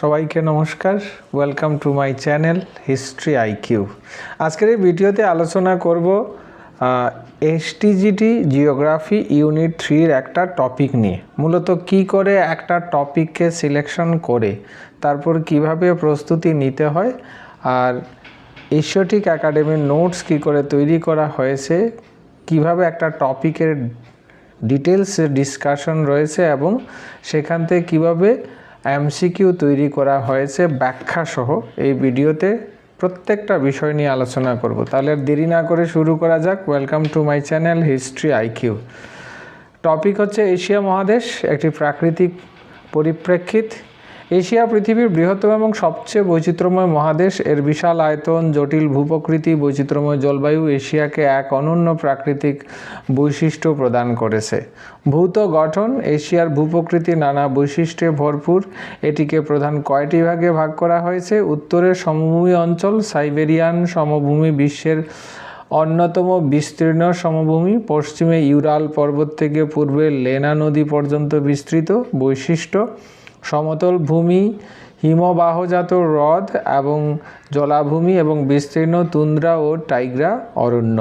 সবাইকে নমস্কার। Welcome to my channel history IQ আজকের এই ভিডিওতে আলোচনা করব এসটিজিটি জিওগ্রাফি ইউনিট থ্রির একটা টপিক নিয়ে। মূলত কি করে একটা টপিককে সিলেকশন করে, তারপর কীভাবে প্রস্তুতি নিতে হয়, আর এশিয়াটিক একাডেমির নোটস কি করে তৈরি করা হয়েছে, কীভাবে একটা টপিকের ডিটেলস ডিসকাশন রয়েছে এবং সেখান থেকে কীভাবে এমসিকিউ তৈরি করা হয়েছে ব্যাখ্যাসহ। এই ভিডিওতে প্রত্যেকটা বিষয় নিয়ে আলোচনা করব। তাহলে দেরি না করে শুরু করা যাক। Welcome to my channel history IQ topic হচ্ছে এশিয়া মহাদেশ, একটি প্রাকৃতিক পরিপ্রেক্ষিত এশিয়া পৃথিবীর বৃহত্তম এবং সবচেয়ে বৈচিত্র্যময় মহাদেশ। এর বিশাল আয়তন, জটিল ভূপ্রকৃতি, বৈচিত্র্যময় জলবায়ু এশিয়াকে এক অনন্য প্রাকৃতিক বৈশিষ্ট্য প্রদান করেছে। ভূত গঠন, এশিয়ার ভূপ্রকৃতি নানা বৈশিষ্ট্যে ভরপুর। এটিকে প্রধান কয়টি ভাগে ভাগ করা হয়েছে? উত্তরের সমভূমি অঞ্চল, সাইবেরিয়ান সমভূমি বিশ্বের অন্যতম বিস্তীর্ণ সমভূমি। পশ্চিমে ইউরাল পর্বত থেকে পূর্বে লেনা নদী পর্যন্ত বিস্তৃত। বৈশিষ্ট্য সমতল ভূমি, হিমবাহজাত হ্রদ এবং জলাভূমি এবং বিস্তীর্ণ তুন্দ্রা ও টাইগ্রা অরণ্য।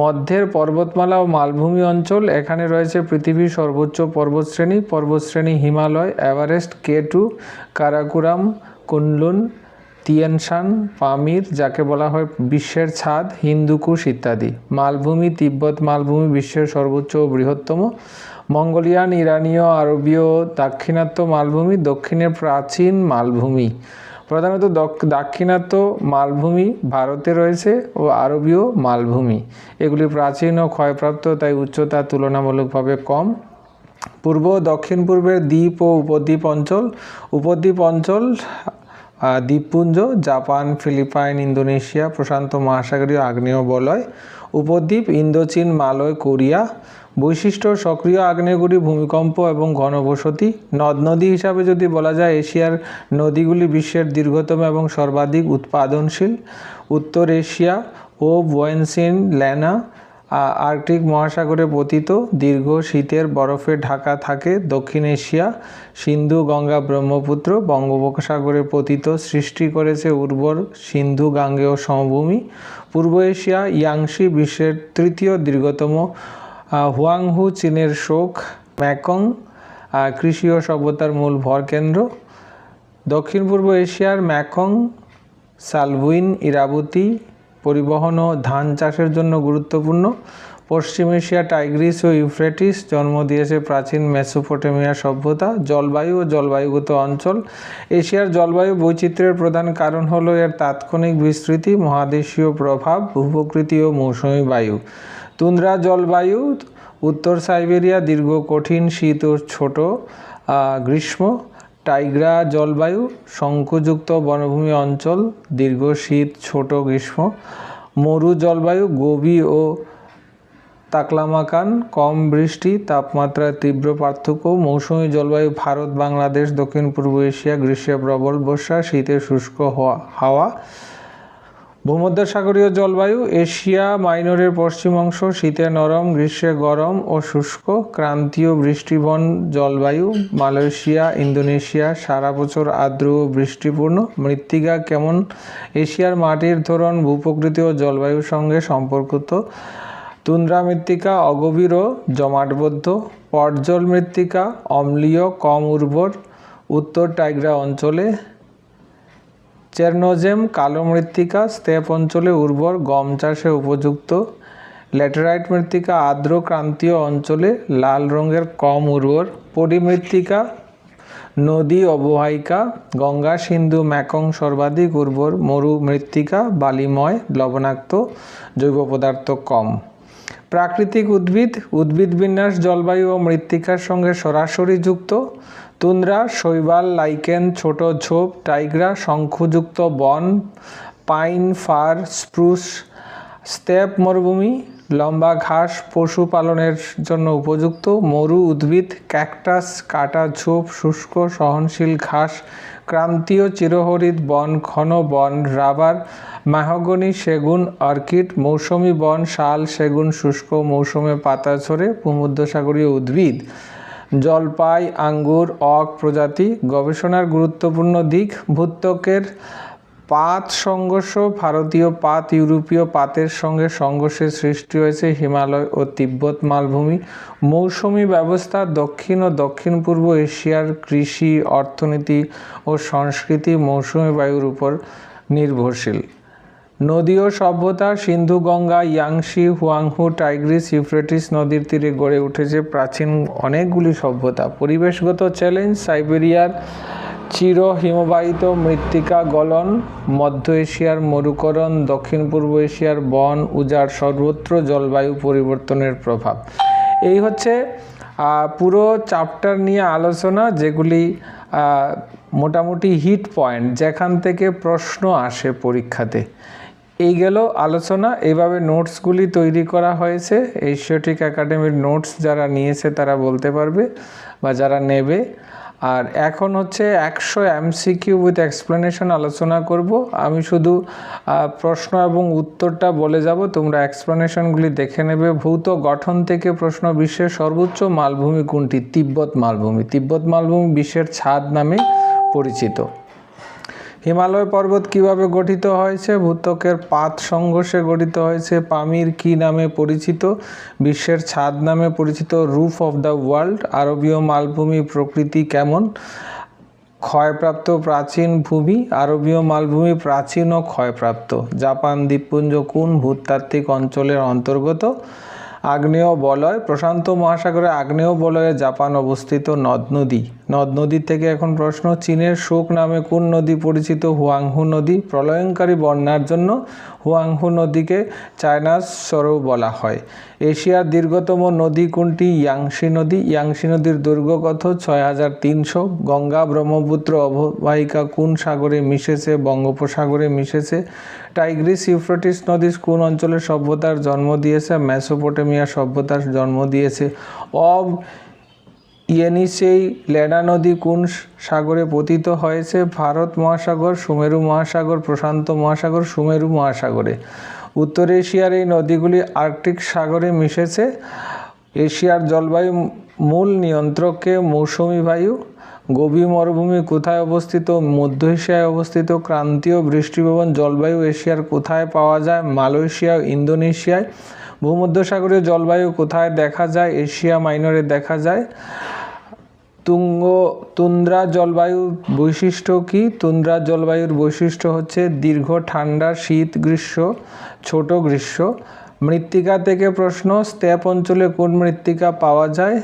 মধ্যের পর্বতমালা ও মালভূমি অঞ্চল, এখানে রয়েছে পৃথিবীর সর্বোচ্চ পর্বতশ্রেণী পর্বতশ্রেণী Himalaya, Everest K two Karakoram, Kunlun, Tianshan, Pamir, যাকে বলা হয় বিশ্বের ছাদ, হিন্দুকুশ ইত্যাদি। মালভূমি, তিব্বত মালভূমি বিশ্বের সর্বোচ্চ ও বৃহত্তম। মঙ্গোলিয়ান, ইরানীয়, আরবীয়, দাক্ষিণাত্য মালভূমি, দক্ষিণের প্রাচীন মালভূমি। প্রধানত দাক্ষিণাত্য মালভূমি ভারতে রয়েছে ও আরবীয় মালভূমি। এগুলি প্রাচীন ও ক্ষয়প্রাপ্ত, তাই উচ্চতা তুলনামূলকভাবে কম। পূর্ব দক্ষিণ পূর্বের দ্বীপ ও উপদ্বীপ অঞ্চল উপদ্বীপ অঞ্চল দ্বীপপুঞ্জ, জাপান, ফিলিপাইন, ইন্দোনেশিয়া, প্রশান্ত মহাসাগরীয় আগ্নেয় বলয় উপদ্বীপ, ইন্দোচীন, মালয়, কোরিয়া বৈশিষ্ট্য সক্রিয় আগ্নেয়গিরি, ভূমিকম্প এবং ঘনবসতি। নদ নদী হিসাবে যদি বলা যায়, এশিয়ার নদীগুলি বিশ্বের দীর্ঘতম এবং সর্বাধিক উৎপাদনশীল। উত্তর এশিয়া ও ওয়েনসিন ল্যানা আর্কটিক মহাসাগরে পতিত। দীর্ঘ শীতের বরফে ঢাকা থাকে দক্ষিণ এশিয়া। সিন্ধু গঙ্গা ব্রহ্মপুত্র বঙ্গোপসাগরে পতিত, সৃষ্টি করেছে উর্বর সিন্ধু গাঙ্গেয় সমভূমি। পূর্ব এশিয়া ইয়াংশি বিশ্বের তৃতীয় দীর্ঘতম হুয়াংহু, চীনের শোক, ম্যাকং কৃষি ও সভ্যতার মূল ভরকেন্দ্র দক্ষিণ পূর্ব এশিয়ার ম্যাকং, সালভুইন, ইরাবতী পরিবহন ও ধান চাষের জন্য গুরুত্বপূর্ণ। পশ্চিম এশিয়া টাইগ্রিস ও ইউফ্রেটিস জন্ম দিয়েছে প্রাচীন মেসোপটেমিয়া সভ্যতা, জলবায়ু ও জলবায়ুগত অঞ্চল। এশিয়ার জলবায়ু বৈচিত্র্যের প্রধান কারণ হলো এর তাৎক্ষণিক বিস্তৃতি, মহাদেশীয় প্রভাব ভূপ্রকৃতি ও মৌসুমী বায়ু। তুন্দ্রা জলবায়ু, উত্তর সাইবেরিয়া, দীর্ঘ কঠিন শীত ও ছোট গ্রীষ্ম, টাইগ্রা জলবায়ু, শঙ্কুযুক্ত বনভূমি অঞ্চল, দীর্ঘ শীত, ছোট গ্রীষ্ম, মরু জলবায়ু গভীর ও তাকলামাকান, কম বৃষ্টি তাপমাত্রার তীব্র পার্থক্য, মৌসুমি জলবায়ু, ভারত, বাংলাদেশ দক্ষিণ পূর্ব এশিয়া, গ্রীষ্মে প্রবল বর্ষা, শীতে শুষ্ক হওয়া, হাওয়া ভূমধ্যসাগরীয় জলবায়ু, এশিয়া মাইনরের পশ্চিম অংশ, শীতে নরম, গ্রীষ্মে গরম ও শুষ্ক, ক্রান্তীয় বৃষ্টিবন জলবায়ু, মালয়েশিয়া, ইন্দোনেশিয়া, সারা বছর আর্দ্র ও বৃষ্টিপূর্ণ, মৃত্তিকা কেমন, এশিয়ার মাটির ধরন, ভূপ্রকৃতি ও জলবায়ুর সঙ্গে সম্পর্কিত, তুন্দ্রা মৃত্তিকা অগভীর ও জমাটবদ্ধ, পটজল মৃত্তিকা, অম্লীয়, কম উর্বর, উত্তর টাইগ্রা অঞ্চলে চেরনোজেম কালো মৃত্তিকা স্টেপ অঞ্চলে উর্বর, গম চাষে উপযুক্ত, ল্যাটেরাইট মৃত্তিকা, আর্দ্র ক্রান্তীয় অঞ্চলে লাল রঙের কম উর্বর পরিমৃত্তিকা নদী অববাহিকা গঙ্গা, সিন্ধু, ম্যাকং সর্বাধিক উর্বর, মরু মৃত্তিকা, বালিময়, লবণাক্ত, জৈব পদার্থ কম। প্রাকৃতিক উদ্ভিদ উদ্ভিদ বিন্যাস, জলবায়ু ও মৃত্তিকার সঙ্গে সরাসরি যুক্ত তুন্দ্রা, শৈবাল, লাইকেন, ছোট ঝোপ, টাইগ্রা, শঙ্খযুক্ত বন, পাইন, ফার, স্প্রুস স্টেপ মরুভূমি, লম্বা ঘাস পশুপালনের জন্য উপযুক্ত, মরু উদ্ভিদ, ক্যাকটাস, কাটা ঝোপ, শুষ্ক, সহনশীল ঘাস, ক্রান্তীয় চিরহরিৎ বন, ঘন বন, রাবার, মাহগনি, সেগুন, অর্কিড, মৌসুমি বন, শাল, সেগুন, শুষ্ক, মৌসুমে পাতা ঝরে, ভূমধ্যসাগরীয় উদ্ভিদ। জলপাই, আঙ্গুর, অক প্রজাতি গবেষণার গুরুত্বপূর্ণ দিক ভূত্বকের পাত সংঘর্ষ। ভারতীয় পাত ইউরোপীয় পাতের সঙ্গে সংঘর্ষের সৃষ্টি হয়েছে হিমালয় ও তিব্বত মালভূমি। মৌসুমি ব্যবস্থা দক্ষিণ ও দক্ষিণ পূর্ব এশিয়ার কৃষি, অর্থনীতি ও সংস্কৃতি মৌসুমি বায়ুর উপর নির্ভরশীল। নদী ও সভ্যতা, Sindhu Ganga Yangtze Huang He, Tigris, Euphrates নদীর তীরে গড়ে উঠেছে প্রাচীন অনেকগুলি সভ্যতা। পরিবেশগত চ্যালেঞ্জ, সাইবেরিয়ার চির হিমবাহিত মৃত্তিকা গলন, মধ্য এশিয়ার মরুকরণ দক্ষিণ পূর্ব এশিয়ার বন, উজাড়, সর্বত্র জলবায়ু পরিবর্তনের প্রভাব। এই হচ্ছে পুরো চ্যাপ্টার নিয়ে আলোচনা, যেগুলি মোটামুটি হিট পয়েন্ট যেখান থেকে প্রশ্ন আসে পরীক্ষাতে। এই গেল আলোচনা। এইভাবে নোটসগুলি তৈরি করা হয়েছে। এশিয়াটিক একাডেমির নোটস যারা নিয়েছে তারা বলতে পারবে বা যারা নেবে। আর এখন হচ্ছে একশো এমসিকিউ উইথ এক্সপ্লেনেশন আলোচনা করব। আমি শুধু প্রশ্ন এবং উত্তরটা বলে যাব। তোমরা এক্সপ্লেনেশনগুলি দেখে নেবে। ভৌত গঠন থেকে প্রশ্ন বিশ্বের সর্বোচ্চ মালভূমি কোনটি? তিব্বত মালভূমি। তিব্বত মালভূমি বিশ্বের ছাদ নামে পরিচিত। হিমালয় পর্বত কীভাবে গঠিত হয়েছে? ভূত্বকের পাত সংঘর্ষে গঠিত হয়েছে। পামির কি নামে পরিচিত? বিশ্বের ছাদ নামে পরিচিত রুফ অফ দ্য ওয়ার্ল্ড। আরবীয় মালভূমি প্রকৃতি কেমন? ক্ষয়প্রাপ্ত প্রাচীন ভূমি। আরবীয় মালভূমি প্রাচীন ও ক্ষয়প্রাপ্ত। জাপান দ্বীপপুঞ্জ কোন ভূতাত্ত্বিক অঞ্চলের অন্তর্গত? আগ্নেয় বলয়। প্রশান্ত মহাসাগরে আগ্নেয় বলয়ে জাপান অবস্থিত নদ নদী। নদ নদীর থেকে এখন প্রশ্ন, চীনের শোক নামে কোন নদী পরিচিত? হুয়াংহু নদী। প্রলয়ঙ্কারী বন্যার জন্য হুয়াংহু নদীকে চায়নার সরো বলা হয়। এশিয়ার দীর্ঘতম নদী কোনটি? ইয়াংশি নদী। ইয়াংশি নদীর দৈর্ঘ্য কত? ছয় হাজার তিনশো। গঙ্গা ব্রহ্মপুত্র অববাহিকা কোন সাগরে মিশেছে? বঙ্গোপসাগরে মিশেছে? টাইগ্রিস ইউফ্রেটিস নদী কোন অঞ্চলে সভ্যতার জন্ম দিয়েছে? মেসোপটেমিয়া সভ্যতার জন্ম দিয়েছে? অব ইয়েনিসেই লেনা নদী কোন সাগরে পতিত হয়েছে? ভারত মহাসাগর, সুমেরু মহাসাগর, প্রশান্ত মহাসাগর, সুমেরু মহাসাগরে। উত্তর এশিয়ার এই নদীগুলি আর্কটিক সাগরে মিশেছে। এশিয়ার জলবায়ু মূল নিয়ন্ত্রককে মৌসুমি বায়ু, গভীর মরুভূমি কোথায় অবস্থিত, মধ্য এশিয়ায় অবস্থিত, ক্রান্তীয় বৃষ্টিভবন জলবায়ু এশিয়ার কোথায় পাওয়া যায়, মালয়েশিয়া, ইন্দোনেশিয়ায় ভূমধ্যসাগরীয় জলবায়ু কোথায় দেখা যায়? এশিয়া মাইনরে দেখা যায়। তুঙ্গ, তুন্দ্রা জলবায়ু বৈশিষ্ট্য কি? তুন্দ্রা জলবায়ুর বৈশিষ্ট্য হচ্ছে দীর্ঘ, ঠান্ডা, শীত গ্রীষ্ম, ছোট গ্রীষ্ম। মৃত্তিকা থেকে প্রশ্ন স্টেপ অঞ্চলে কোন মৃত্তিকা পাওয়া যায়?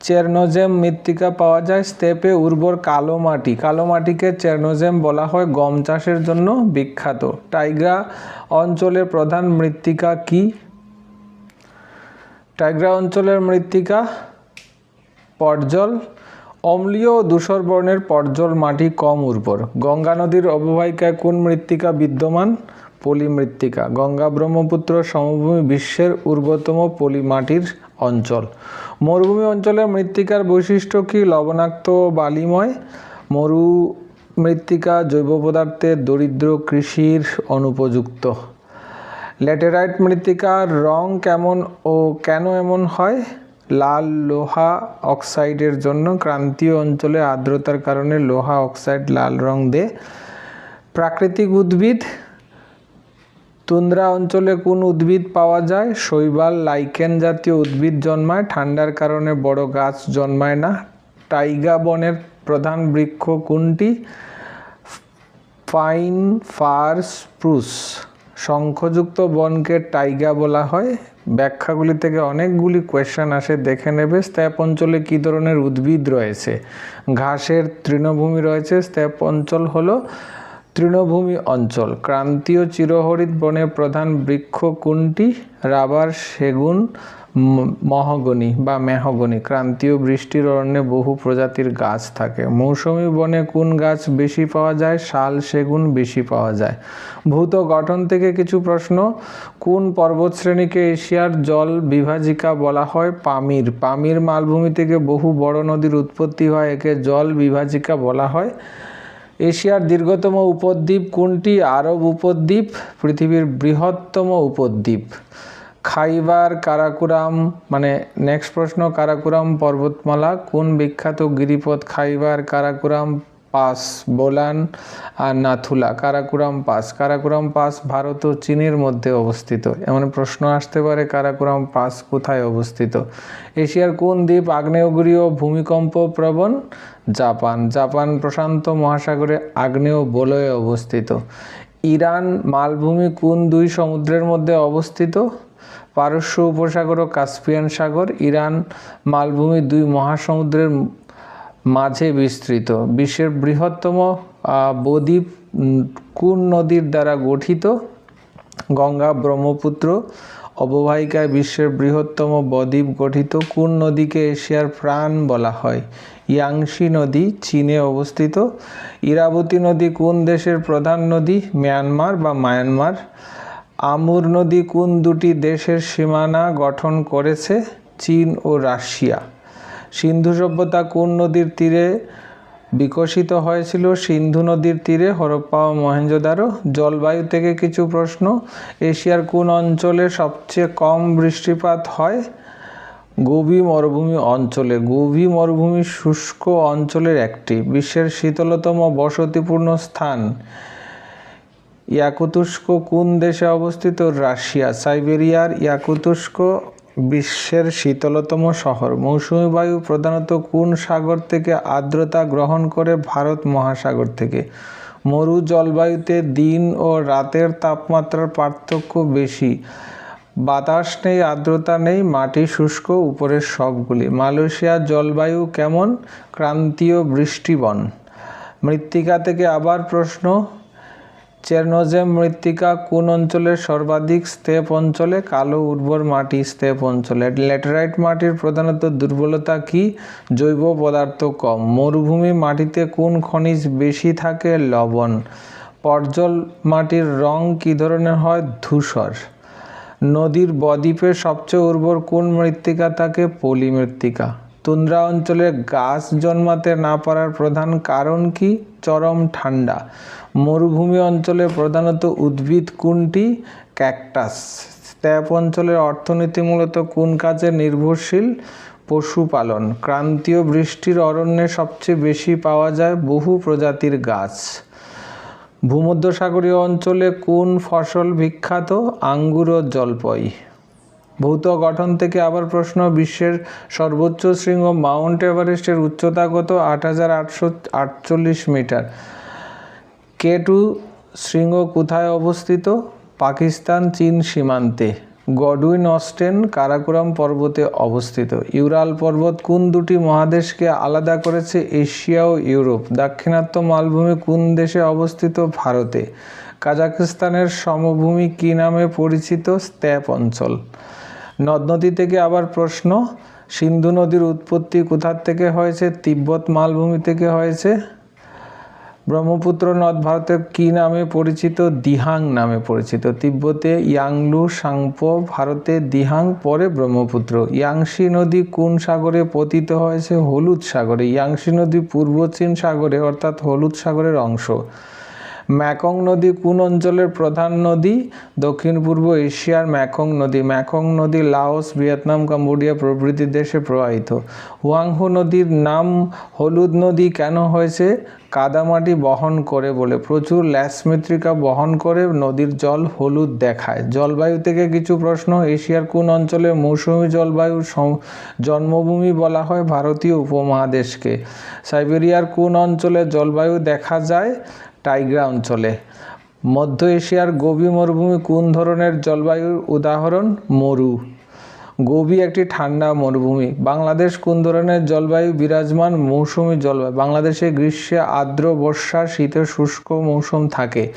চেরনোজেম মৃত্তিকা পাওয়া যায়। স্টেপে উর্বর কালো মাটি। কালো মাটিকে চেরনোজেম বলা হয়। গম চাষের জন্য বিখ্যাত। টাইগ্রা অঞ্চলের প্রধান মৃত্তিকা কি? টাইগ্রা অঞ্চলের মৃত্তিকা পর্জল অম্লীয় ধূসর বর্ণের পর্জল মাটি কম উর্বর। গঙ্গা নদীর অববাহিকায় কোন মৃত্তিকা বিদ্যমান? পলি মৃত্তিকা গঙ্গা ব্রহ্মপুত্র সমভূমি বিশ্বের উর্বরতম পলি মাটির অঞ্চল। মরুভূমি অঞ্চলের মৃত্তিকার বৈশিষ্ট্য কি? লবণাক্ত বালিময়। মরু মৃত্তিকা জৈব পদার্থের দরিদ্র কৃষির অনুপযুক্ত। ল্যাটেরাইট মৃত্তিকার রং কেমন ও কেন এমন হয়? লাল লোহা অক্সাইডের জন্য ক্রান্তীয় অঞ্চলে আর্দ্রতার কারণে লোহা অক্সাইড লাল রং দেয়। প্রাকৃতিক উদ্ভিদ, তুন্দ্রা অঞ্চলে কোন উদ্ভিদ পাওয়া যায়? শৈবাল, লাইকেন জাতীয় উদ্ভিদ জন্মায়, ঠান্ডার কারণে বড় গাছ জন্মায় না। টাইগা বনের প্রধান বৃক্ষ কোনটি? Pine fir, spruce. শঙ্খযুক্ত বনকে টাইগা বলা হয়। ব্যাখ্যাগুলি থেকে অনেকগুলি কোয়েশ্চেন আসে, দেখে নেবে স্ত্যাপ অঞ্চলে কী ধরনের উদ্ভিদ রয়েছে। ঘাসের তৃণভূমি রয়েছে স্ত্যাপ অঞ্চল হলো তৃণভূমি অঞ্চল। ক্রান্তীয় চিরহরিৎ বনের প্রধান বৃক্ষ কোনটি? রাবার, সেগুন মহাগনি বা মেহগনি। ক্রান্তীয় বৃষ্টির অরণ্যে বহু প্রজাতির গাছ থাকে। মৌসুমী বনে কোন গাছ বেশি পাওয়া যায়? শাল, সেগুন বেশি পাওয়া যায়। ভূত গঠন থেকে কিছু প্রশ্ন। কোন পর্বতশ্রেণীকে এশিয়ার জল বিভাজিকা বলা হয়? পামির। পামির মালভূমি থেকে বহু বড় নদীর উৎপত্তি হয়, একে জল বিভাজিকা বলা হয়। এশিয়ার দীর্ঘতম উপদ্বীপ কোনটি? আরব উপদ্বীপ, পৃথিবীর বৃহত্তম উপদ্বীপ। খাইবার কারাকুরাম মানে নেক্সট প্রশ্ন, কারাকুরাম পর্বতমালা, কোন বিখ্যাত গিরিপথ? খাইবার কারাকুরাম পাস বোলান আর নাথুলা। কারাকুরাম পাস। কারাকুরাম পাস ভারত ও চীনের মধ্যে অবস্থিত। এমন প্রশ্ন আসতে পারে, কারাকুরাম পাস কোথায় অবস্থিত? এশিয়ার কোন দ্বীপ আগ্নেয়গিরি ও ভূমিকম্প প্রবণ? জাপান। জাপান প্রশান্ত মহাসাগরে আগ্নেয় বলয়ে অবস্থিত। ইরান মালভূমি কোন দুই সমুদ্রের মধ্যে অবস্থিত? পারস্য উপসাগর ও কাস্পিয়ান সাগর। ইরান মালভূমি দুই মহাসমুদ্রের মাঝে বিস্তৃত। বিশ্বের বৃহত্তম বদ্বীপ কোন নদীর দ্বারা গঠিত? গঙ্গা ব্রহ্মপুত্র। অববাহিকায় বিশ্বের বৃহত্তম বদ্বীপ গঠিত কোন নদীকে এশিয়ার প্রাণ বলা হয়? ইয়াংশি নদী, চীনে অবস্থিত। ইরাবতী নদী, কোন দেশের প্রধান নদী? মিয়ানমার বা মায়ানমার। আমুর নদী, কোন দুটি দেশের সীমানা গঠন করেছে? চীন ও রাশিয়া। সিন্ধু সভ্যতা কোন নদীর তীরে বিকশিত হয়েছিল? সিন্ধু নদীর তীরে হরপ্পা ও মহেঞ্জোদারো জলবায়ু থেকে কিছু প্রশ্ন। এশিয়ার কোন অঞ্চলে সবচেয়ে কম বৃষ্টিপাত হয়? গোবি মরুভূমি অঞ্চলে। গোবি মরুভূমি শুষ্ক অঞ্চলের একটি। বিশ্বের শীতলতম বসতিপূর্ণ স্থান। ইয়াকুতুস্ক কোন দেশে অবস্থিত? রাশিয়া, সাইবেরিয়ার ইয়াকুতুস্ক বিশ্বের শীতলতম শহর। মৌসুমি বায়ু প্রধানত কোন সাগর থেকে আর্দ্রতা গ্রহণ করে ভারত মহাসাগর থেকে? মরু জলবায়ুতে দিন ও রাতের তাপমাত্রার পার্থক্য বেশি। বাতাস নেই, আর্দ্রতা নেই, মাটি শুষ্ক, উপরের সবগুলি মালয়েশিয়ার জলবায়ু কেমন? ক্রান্তীয় বৃষ্টিবন। মৃত্তিকা থেকে আবার প্রশ্ন চেরনোজেম মৃত্তিকা কোন অঞ্চলের সর্বাধিক স্তেপ অঞ্চলে? কালো উর্বর মাটি স্তেপ অঞ্চলে। ল্যাটেরাইট মাটির প্রধানত দুর্বলতা কি? জৈব পদার্থ কম। মরুভূমি মাটিতে কোন খনিজ বেশি থাকে? লবণ। পর্জল মাটির রং কী ধরনের হয়? ধূসর। নদীর বদ্বীপে সবচেয়ে উর্বর কোন মৃত্তিকা থাকে? পলি মৃত্তিকা। তুন্দ্রা অঞ্চলে গাছ জন্মাতে না পারার প্রধান কারণ কি? চরম ঠান্ডা। মরুভূমি অঞ্চলে প্রধানত উদ্ভিদ কোনটি? ক্যাকটাস। স্ট্যাপ অঞ্চলের অর্থনীতি মূলত কোন কাজে নির্ভরশীল? পশুপালন। ক্রান্তীয় বৃষ্টির অরণ্যে সবচেয়ে বেশি পাওয়া যায় বহু প্রজাতির গাছ। ভূমধ্যসাগরীয় অঞ্চলে কোন ফসল বিখ্যাত? আঙ্গুর ও জলপই। ভৌত গঠন থেকে আবার প্রশ্ন, বিশ্বের সর্বোচ্চ শৃঙ্গ মাউন্ট এভারেস্টের উচ্চতা কত? আট হাজার আটশো আটচল্লিশ মিটার। কে টু শৃঙ্গ কোথায় অবস্থিত? পাকিস্তান, চীন সীমান্তে। গডউইন, অস্টেন, কারাকোরাম পর্বতে অবস্থিত। ইউরাল পর্বত কোন দুটি মহাদেশকে আলাদা করেছে? এশিয়া ও ইউরোপ। দাক্ষিণাত্য মালভূমি কোন দেশে অবস্থিত? ভারতে। কাজাকিস্তানের সমভূমি কী নামে পরিচিত? স্ত্যাপ অঞ্চল। নদ নদী থেকে আবার প্রশ্ন, সিন্ধু নদীর উৎপত্তি কোথার থেকে হয়েছে, তিব্বত মালভূমি থেকে হয়েছে? ব্রহ্মপুত্র নদ ভারতের কি নামে পরিচিত? দিহাং নামে পরিচিত। তিব্বতে ইয়াংলু, সাংপো, ভারতে দিহাং, পরে ব্রহ্মপুত্র। ইয়াংশি নদী কোন সাগরে পতিত হয়েছে? হলুদ সাগরে। ইয়াংশি নদী পূর্ব চীন সাগরে, অর্থাৎ হলুদ সাগরের অংশ। ম্যাকং নদী কোন অঞ্চলের প্রধান নদী? দক্ষিণ, পূর্ব এশিয়ার ম্যাকং নদী। ম্যাকং নদী লাওস, ভিয়েতনাম, কম্বোডিয়া প্রভৃতি দেশে প্রবাহিত। হুয়াংহো নদীর নাম হলুদ নদী কেন হয়েছে? কাদামাটি বহন করে বলে। প্রচুর ল্যাস মৃত্তিকা বহন করে নদীর জল হলুদ দেখায়। জলবায়ু থেকে কিছু প্রশ্ন। এশিয়ার কোন অঞ্চলে মৌসুমী জলবায়ুর জন্মভূমি বলা হয় ভারতীয় উপমহাদেশকে? সাইবেরিয়ার কোন অঞ্চলে জলবায়ু দেখা যায়? টাইগ্রা অঞ্চলে। মধ্য এশিয়ার গভীর মরুভূমি কোন ধরনের জলবায়ুর উদাহরণ? মরু। গোবি একটি ঠান্ডা মরুভূমি। বাংলাদেশ কোন ধরনের জলবায়ু বিরাজমান? মৌসুমী জলবায়ু। বাংলাদেশে গ্রীষ্মে আর্দ্র বর্ষা, শীতে শুষ্ক মৌসুম থাকে।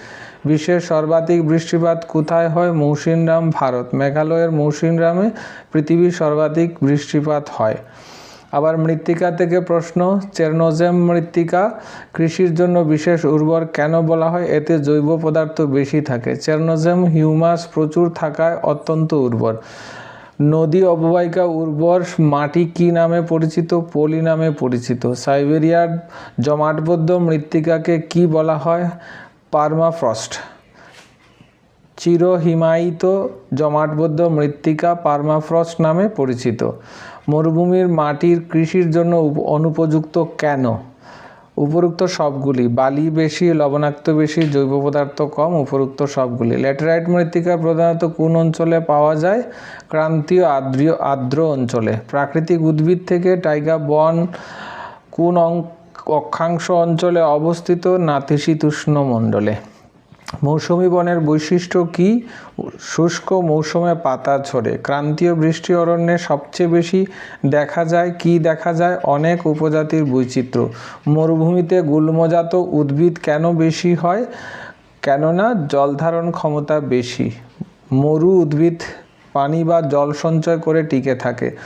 বিশ্বের সর্বাধিক বৃষ্টিপাত কোথায় হয়? মৌসিনরাম ভারত। মেঘালয়ের মৌসিনরামে পৃথিবীর সর্বাধিক বৃষ্টিপাত হয়। আবার মৃত্তিকা থেকে প্রশ্ন, চেরনোজেম মৃত্তিকা কৃষির জন্য বিশেষ উর্বর কেন বলা হয়? এতে জৈব পদার্থ বেশি থাকে। চেরনোজেম হিউমাস প্রচুর থাকায় অত্যন্ত উর্বর। নদী অববাহিকা উর্বর মাটি কি নামে পরিচিত? পলি নামে পরিচিত। সাইবেরিয়ার জমাটবদ্ধ মৃত্তিকাকে কি বলা হয়? পারমাফ্রস্ট। চিরহিমায়িত জমাটবদ্ধ মৃত্তিকা পারমাফ্রস্ট নামে পরিচিত। মরুভূমির মাটির কৃষির জন্য অনুপযুক্ত কেন? উপরোক্ত সবগুলি, বালি বেশি, লবণাক্ত বেশি, জৈব পদার্থ কম, উপরুক্ত সবগুলি। ল্যাটেরাইট মৃত্তিকা প্রধানত কোন অঞ্চলে পাওয়া যায়? ক্রান্তীয় আদ্র আর্দ্র অঞ্চলে। প্রাকৃতিক উদ্ভিদ থেকে টাইগা বন কোন অক্ষাংশ অঞ্চলে অবস্থিত নাতিশীতোষ্ণ মণ্ডলে? মৌসুমী বনের বৈশিষ্ট্য কি? শুষ্ক মৌসুমে পাতা ঝরে। ক্রান্তীয় বৃষ্টি অরণ্যে সবচেয়ে বেশি দেখা যায়, কি দেখা যায়? অনেক উপজাতির বৈচিত্র্য। মরুভূমিতে গুল্মজাত উদ্ভিদ কেন বেশি হয়? কেননা জলধারণ ক্ষমতা বেশি। মরু উদ্ভিদ পানি বা জল সঞ্চয় করে টিকে থাকে।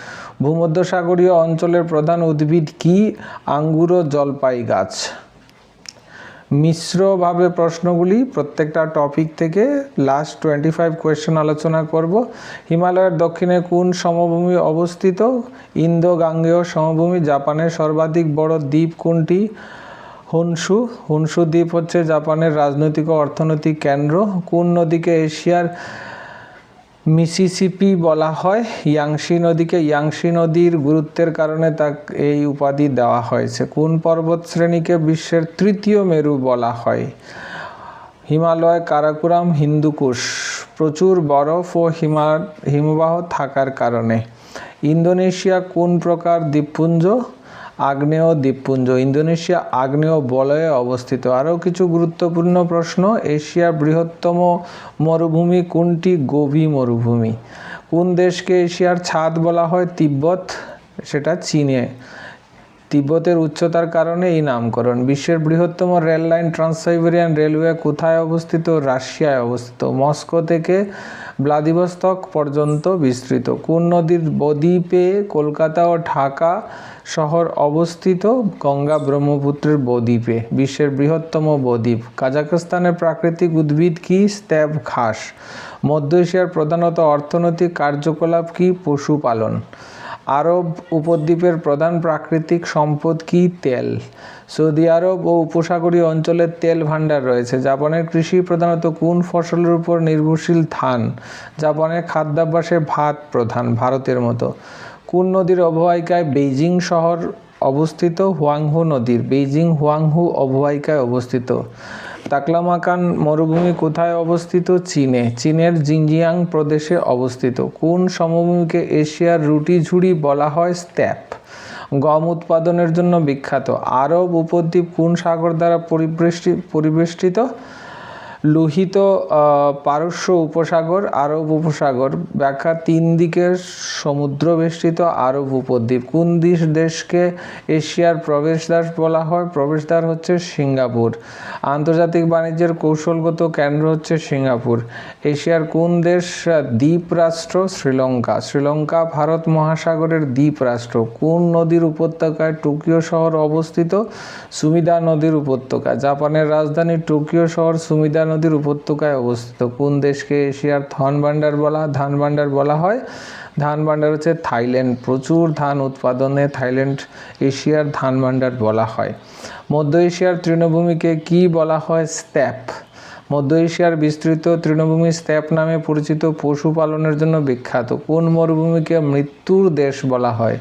ভূমধ্যসাগরীয় অঞ্চলের প্রধান উদ্ভিদ কি? আঙ্গুর ও জলপাই গাছ মিশ্রভাবে প্রশ্নগুলি প্রত্যেকটা টপিক থেকে লাস্ট টোয়েন্টি ফাইভ কোয়েশ্চেন আলোচনা করব। হিমালয়ের দক্ষিণে কোন সমভূমি অবস্থিত? ইন্দো গাঙ্গেয় সমভূমি, জাপানের সর্বাধিক বড় দ্বীপ কোনটি? হুনসু হুনসু দ্বীপ হচ্ছে জাপানের রাজনৈতিক ও অর্থনৈতিক কেন্দ্র। কোন নদীকে এশিয়ার মিসিসিপি বলা হয়। ইয়াংশি নদীকে ইয়াংশি নদীর গুরুত্বের কারণে তা এই উপাধি দেওয়া হয়েছে। কোন পর্বত শ্রেণীকে বিশ্বের তৃতীয় মেরু বলা হয়? হিমালয়, কারাকুরাম, হিন্দুকুশ। প্রচুর বরফ ও হিমা, হিমবাহ থাকার কারণে। ইন্দোনেশিয়া কোন প্রকার দ্বীপপুঞ্জ? আগ্নেয় দ্বীপপুঞ্জ, ইন্দোনেশিয়া আগ্নেয় বলয়ে অবস্থিত। আরও কিছু গুরুত্বপূর্ণ প্রশ্ন, এশিয়ার বৃহত্তম মরুভূমি কোনটি? গোবি মরুভূমি। কোন দেশকে এশিয়ার ছাদ বলা হয়? তিব্বত, সেটা চীনে। তিব্বতের উচ্চতার কারণে এই নামকরণ। বিশ্বের বৃহত্তম রেল লাইন ট্রান্সাইবেরিয়ান রেলওয়ে কোথায় অবস্থিত? রাশিয়ায় অবস্থিত। মস্কো থেকে ভ্লাদিভস্তক পর্যন্ত বিস্তৃত। কোন নদীর বদ্বীপে কলকাতা ও ঢাকা শহর অবস্থিত? গঙ্গা ব্রহ্মপুত্রের বদ্বীপে। বিশ্বের বৃহত্তম বদ্বীপ। কাজাকস্তানের প্রাকৃতিক উদ্ভিদ কি? স্ট্যাব ঘাস। মধ্য এশিয়ার প্রধানত অর্থনৈতিক কার্যকলাপ কি? পশুপালন। আরব উপদ্বীপের প্রধান প্রাকৃতিক সম্পদ কি? তেল। সৌদি আরব ও উপসাগরীয় অঞ্চলে তেল ভাণ্ডার রয়েছে। জাপানের কৃষি প্রধানত কোন ফসলের উপর নির্ভরশীল? ধান। জাপানের খাদ্যাভ্যাসে ভাত প্রধান, ভারতের মতো। কোন নদীর অববাহিকায় বেইজিং শহর অবস্থিত? হুয়াংহু নদীর। বেইজিং, হুয়াংহু অববাহিকায় অবস্থিত। তাকলামাকান মরুভূমি কোথায় অবস্থিত? চীনে। চীনের জিনজিয়াং প্রদেশে অবস্থিত। কোন সমভূমিকে এশিয়ার রুটি ঝুড়ি বলা হয়? স্ট্যাপ গম উৎপাদনের জন্য বিখ্যাত। আরব উপদ্বীপ কোন সাগর দ্বারা পরিবেষ্টি পরিবেষ্টিত? লোহিত পারস্য উপসাগর, আরব উপসাগর, ব্যাখ্যা তিন দিকের সমুদ্র বেষ্টিত আরব উপদ্বীপ। কোন দেশ দেশকে এশিয়ার প্রবেশদ্বার বলা হয়? প্রবেশদ্বার হচ্ছে সিঙ্গাপুর। আন্তর্জাতিক বাণিজ্যের কৌশলগত কেন্দ্র হচ্ছে সিঙ্গাপুর। এশিয়ার কোন দেশ দ্বীপ রাষ্ট্র? শ্রীলঙ্কা। শ্রীলঙ্কা ভারত মহাসাগরের দ্বীপ রাষ্ট্র। কোন নদীর উপত্যকায় টোকিও শহর অবস্থিত? সুমিদা নদীর উপত্যকা। জাপানের রাজধানী টোকিও শহর সুমিদা নদীর উপত্যকায় অবস্থিত। কোন দেশকে এশিয়ার ধন ভাণ্ডার বলা, ধান ভাণ্ডার বলা হয়? ধান ভাণ্ডার হচ্ছে থাইল্যান্ড। প্রচুর ধান উৎপাদনে থাইল্যান্ড এশিয়ার ধান ভাণ্ডার বলা হয়। মধ্য এশিয়ার তৃণভূমিকে কি বলা হয়? স্ট্যাপ মধ্য এশিয়ার বিস্তৃত তৃণভূমি স্ট্যাপ নামে পরিচিত পশুপালনের জন্য বিখ্যাত। কোন মরুভূমিকে মৃত্যুর দেশ বলা হয়?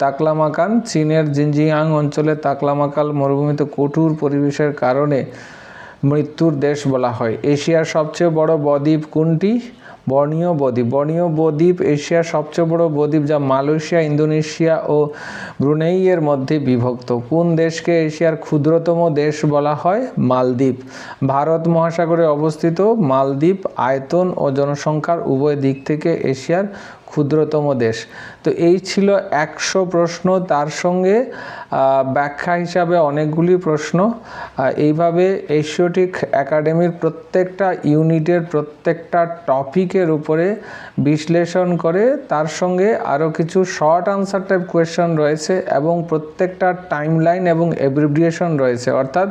তাকলামাকান, চীনের জিনজিয়াং অঞ্চলে তাকলামাকাল মরুভূমিতে কঠোর পরিবেশের কারণে মৃত্যুর দেশ বলা হয়। এশিয়ার সবচেয়ে বড় বদ্বীপ কোনটি? বর্ণীয় বদ্বীপ। বর্ণীয় বদ্বীপ এশিয়ার সবচেয়ে বড় বদ্বীপ যা মালয়েশিয়া, ইন্দোনেশিয়া ও ব্রুনেইয়ের মধ্যে বিভক্ত। কোন দেশকে এশিয়ার ক্ষুদ্রতম দেশ বলা হয়? মালদ্বীপ। ভারত মহাসাগরে অবস্থিত মালদ্বীপ আয়তন ও জনসংখ্যার উভয় দিক থেকে এশিয়ার ক্ষুদ্রতম দেশ। তো এই ছিল একশো প্রশ্ন। তার সঙ্গে ব্যাখ্যা হিসাবে অনেকগুলি প্রশ্ন। এইভাবে এশিওটিক একাডেমির প্রত্যেকটা ইউনিটের প্রত্যেকটা টপিকের উপরে বিশ্লেষণ করে, তার সঙ্গে আরও কিছু শর্ট আনসার টাইপ কোয়েশ্চন রয়েছে এবং প্রত্যেকটা টাইম লাইন এবং এব্রিভিয়েশন রয়েছে। অর্থাৎ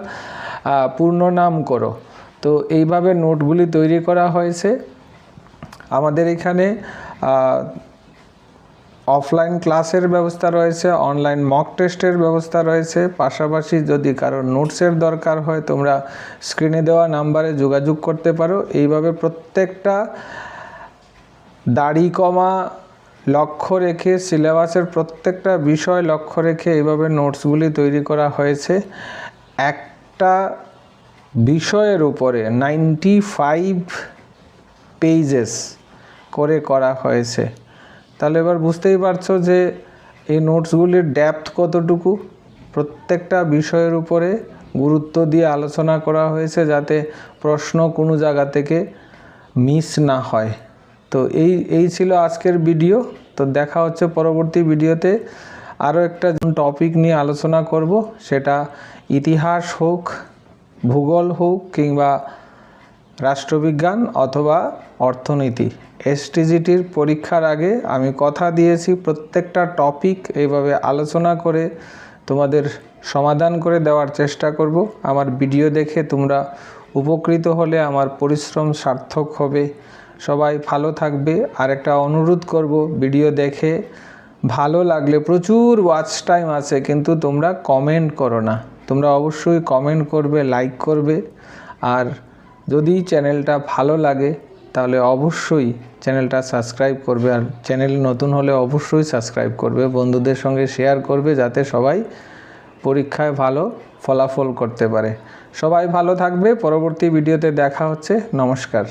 পূর্ণ নাম করো। তো এইভাবে নোটগুলি তৈরি করা হয়েছে। আমাদের এখানে অফলাইন ক্লাসের ব্যবস্থা রয়েছে অনলাইন মক টেস্টের ব্যবস্থা রয়েছে। পাশাপাশি যদি কারও নোটসের দরকার হয়, তোমরা স্ক্রিনে দেওয়া নাম্বারে যোগাযোগ করতে পারো। এইভাবে প্রত্যেকটা দাড়ি কমা লক্ষ্য রেখে সিলেবাসের প্রত্যেকটা বিষয় লক্ষ্য রেখে এইভাবে নোটসগুলি তৈরি করা হয়েছে। একটা বিষয়ের উপরে নাইনটি ফাইভ পেজেস করে করা হয়েছে। তাহলে এবার বুঝতেই পারছ যে এই নোটসগুলির ড্যাপথ কতটুকু? প্রত্যেকটা বিষয়ের উপরে গুরুত্ব দিয়ে আলোচনা করা হয়েছে যাতে প্রশ্ন কোনো জায়গা থেকে মিস না হয়। তো এই এই ছিল আজকের ভিডিও তো দেখা হচ্ছে পরবর্তী ভিডিওতে আরও একটা টপিক নিয়ে আলোচনা করব। সেটা ইতিহাস হোক, ভূগোল হোক কিংবা রাষ্ট্রবিজ্ঞান অথবা অর্থনীতি। এসটিজিটির পরীক্ষার আগে আমি কথা দিয়েছি প্রত্যেকটা টপিক এইভাবে আলোচনা করে তোমাদের সমাধান করে দেওয়ার চেষ্টা করব। আমার ভিডিও দেখে তোমরা উপকৃত হলে আমার পরিশ্রম সার্থক হবে। সবাই ভালো থাকবে। আর একটা অনুরোধ করব ভিডিও দেখে ভালো লাগলে প্রচুর ওয়াচ টাইম আছে, কিন্তু তোমরা কমেন্ট করো না। তোমরা অবশ্যই কমেন্ট করবে লাইক করবে। আর যদি চ্যানেলটা ভালো লাগে তাহলে অবশ্যই চ্যানেলটা সাবস্ক্রাইব করবে। আর চ্যানেল নতুন হলে অবশ্যই সাবস্ক্রাইব করবে। বন্ধুদের সঙ্গে শেয়ার করবে যাতে সবাই পরীক্ষায় ভালো ফলাফল করতে পারে। সবাই ভালো থাকবে। পরবর্তী ভিডিওতে দেখা হচ্ছে। নমস্কার।